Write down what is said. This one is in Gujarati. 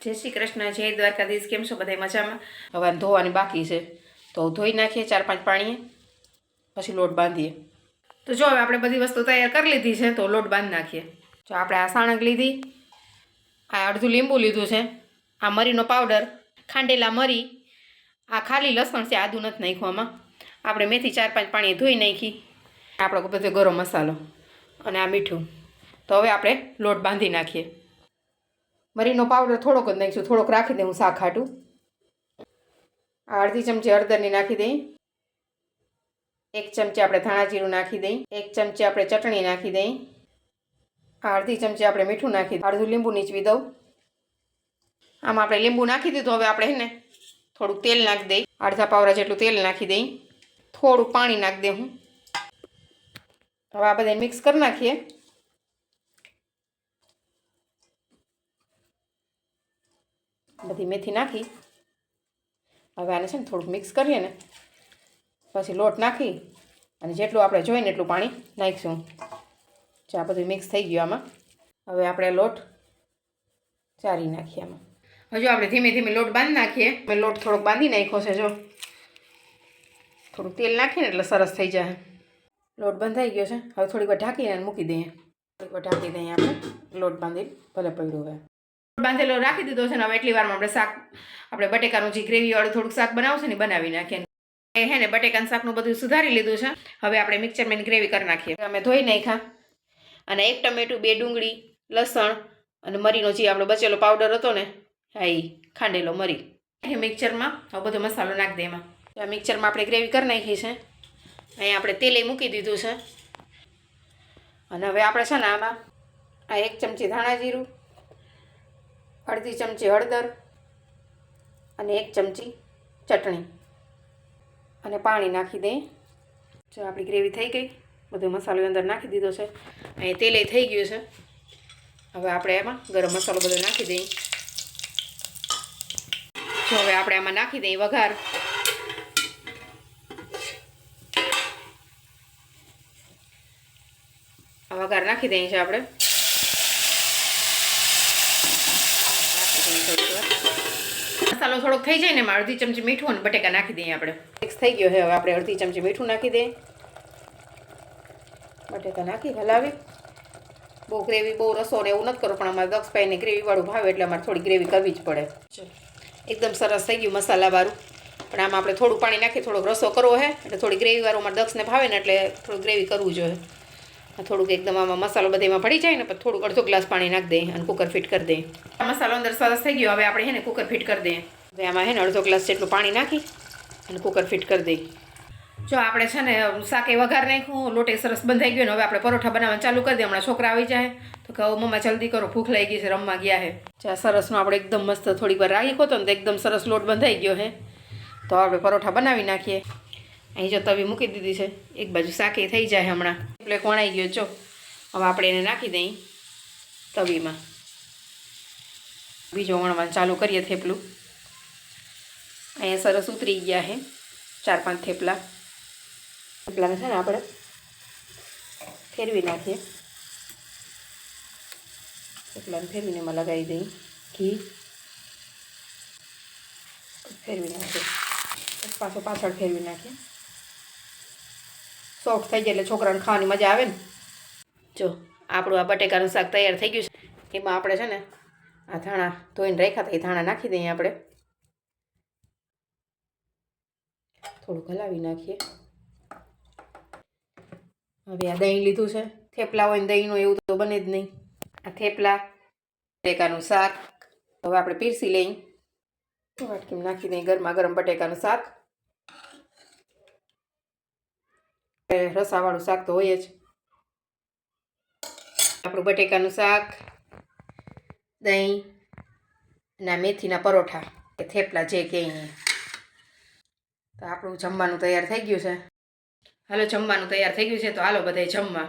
જય શ્રી કૃષ્ણ, જય દ્વારકાધીશ, કેમ છો બધા મજામાં? હવે ધોવાની બાકી છે. તો ધોઈ નાખીએ ચાર પાંચ પાણીએ, પછી લોટ બાંધીએ. તો જો હવે આપણે બધી વસ્તુ તૈયાર કરી લીધી છે, તો લોટ બાંધી નાખીએ. જો આપણે આ સાણક લીધી, આ અડધું લીંબુ લીધું છે, આ મરીનો પાવડર, ખાંડેલા મરી, આ ખાલી લસણ છે, આદું નથી નાખ્યું આમાં. આપણે મેથી ચાર પાંચ પાણીએ ધોઈ નાખી, આપણો બધો ગરમ મસાલો અને આ મીઠું. તો હવે આપણે લોટ બાંધી નાખીએ. મરીનો પાવડર થોડોક જ નાખીશું થોડોક રાખી દઉં શાક ખાટું. અડધી ચમચી હળદરની નાખી દઈ. એક ચમચી આપણે ધાણા જીરું નાખી દઈ. એક ચમચી આપણે ચટણી નાખી દઈ. અડધી ચમચી આપણે મીઠું નાખી અડધું લીંબુ નીચવી દઉં. આમાં આપણે લીંબુ નાખી દીધું, હવે આપણે ને થોડુંક તેલ નાખી દઈ. અડધા પાવરા જેટલું તેલ નાખી દઈ. થોડું પાણી નાખી દે હું. હવે આ બધા મિક્સ કરી નાખીએ. બધી મેથી નાખી. હવે આને છે ને થોડુંક મિક્સ કરીએ ને, પછી લોટ નાખી અને જેટલું આપણે જોઈએ ને એટલું પાણી નાખીશું. આ બધું મિક્સ થઈ ગયું આમાં. હવે આપણે લોટ ચારી નાખીએ આમાં. હજુ આપણે ધીમે ધીમે લોટ બાંધી નાખીએ. મેં લોટ થોડોક બાંધી નાખ્યો છે, જો. થોડુંક તેલ નાખીને એટલે સરસ થઈ જાય. લોટ બંધાઈ ગયો છે. હવે થોડીક વાર ઢાંકીને મૂકી દઈએ. થોડીક વાર ઢાંકી દઈએ આપણે. લોટ બાંધી ભલે પડ્યું હવે બાંધેલો રાખી દીધો છે ને હવે એટલી વારમાં આપણે શાક આપણે બટેકાનું જે ગ્રેવીવાળું થોડુંક શાક બનાવશે ને બનાવી નાખીએ. હે ને બટેકાનું શાકનું બધું સુધારી લીધું છે. હવે આપણે મિક્સરમાં એની ગ્રેવી કરી નાખીએ. અમે ધોઈ નાખ્યા. અને એક ટમેટું, બે ડુંગળી, લસણ અને મરીનો જે આપણો બચેલો પાવડર હતો ને, હા એ ખાંડેલો મરી. એ મિક્સરમાં હવે બધો મસાલો નાખી દે એમાં. આ મિક્સરમાં આપણે ગ્રેવી કરી નાખી છે. અહીંયા આપણે તેલે મૂકી દીધું છે. અને હવે આપણે છે ને આમાં આ એક ચમચી ધાણા જીરું અડધી ચમચી હળદર અને એક ચમચી ચટણી. અને પાણી નાખી દઈએ જો આપણી ગ્રેવી થઈ ગઈ, બધો મસાલો અંદર નાખી દીધો છે. અહીં તેલે થઈ ગયું છે. હવે આપણે એમાં ગરમ મસાલો બધો નાખી દઈએ. જો હવે આપણે આમાં નાખી દઈએ વઘાર. વઘાર નાખી દઈએ છીએ આપણે. થોડીક મસાલો થોડોક થઈ જાય ને એમાં અડધી ચમચી મીઠું અને બટેકા નાખી દઈએ આપણે. મિક્સ થઈ ગયો છે. હવે આપણે અડધી ચમચી મીઠું નાખી દઈએ. બટેકા નાખી હલાવી. બહુ ગ્રેવી બહુ રસો ને એવું નથી કરવું પણ અમારે દક્ષભાઈને ગ્રેવીવાળું ભાવે એટલે અમારે થોડી ગ્રેવી કરવી જ પડે. એકદમ સરસ થઈ ગયું મસાલાવાળું પણ આમાં આપણે થોડું પાણી નાખી થોડોક રસો કરવો છે. એટલે થોડી ગ્રેવીવાળું અમારે દક્ષને ભાવે ને એટલે થોડું ગ્રેવી કરવું જોઈએ. થોડુંક એકદમ આમાં મસાલો બધે એમાં પડી જાય ને, પછી થોડુંક અડધો ગ્લાસ પાણી નાખી દઈએ અને કુકર ફિટ કરી દઈએ આ મસાલો અંદર સરસ થઈ ગયો. હવે આપણે હે ને કુકર ફિટ કરી દઈએ હવે આમાં હે ને અડધો ગ્લાસ જેટલું પાણી નાખી અને કુકર ફિટ કરી દઈએ જો આપણે છે ને શાકે વઘાર નાખ્યું, લોટે સરસ બંધાઈ ગયો ને, હવે આપણે પરોઠા બનાવવાનું ચાલુ કરી દઈએ હમણાં છોકરા આવી જાય. તો કહો મમ્મા, જલ્દી કરો, ભૂખ લાગી ગઈ છે, રમવા ગયા હે. ચા સરસનો આપણે એકદમ મસ્ત થોડીક વાર રાખી ખોતો ને તો એકદમ સરસ લોટ બંધાઈ ગયો હે. તો આપણે પરોઠા બનાવી નાખીએ. અહીં જો તવી મૂકી દીધી છે, એક બાજુ શાકે થઈ જાય હમણાં. એટલે વણાઈ ગયો, જો. હવે આપણે એને નાખી દઈએ તવીમાં. બીજો વણવાનું ચાલુ કરીએ થેપલું. અહીંયા સરસ ઉતરી ગયા છે ચાર પાંચ થેપલા. થેપલાને છે ને આપણે ફેરવી નાખીએ. થેપલાને ફેરવીને એમાં લગાવી દઈએ ઘી. ફેરવી નાખીએ. પાછો પાછળ ફેરવી નાખીએ. સોફ્ટ થઈ જાય એટલે છોકરાને ખાવાની મજા આવે ને. જો, આપણું આ બટેકાનું શાક તૈયાર થઈ ગયું છે. એમાં આપણે છે ને આ ધાણા ધોઈને રાખ્યા હતા. એ ધાણા નાખી દઈએ આપણે. થોડુંક હલાવી નાખીએ. હવે આ દહીં લીધું છે. થેપલા હોય ને દહીંનું એવું તો બને જ નહીં. આ થેપલા, બટેકાનું શાક. હવે આપણે પીરસી લઈ વાટકીમાં નાખી દઈએ ગરમા ગરમ બટેકાનું શાક એ રસાવાળું શાક તો હોય જ. આપણું બટેકાનું શાક, દહીં અને મેથીના પરોઠા, કે થેપલા જે કે તો આપણું જમવાનું તૈયાર થઈ ગયું છે. હાલો, જમવાનું તૈયાર થઈ ગયું છે, તો હાલો બધાય જમવા.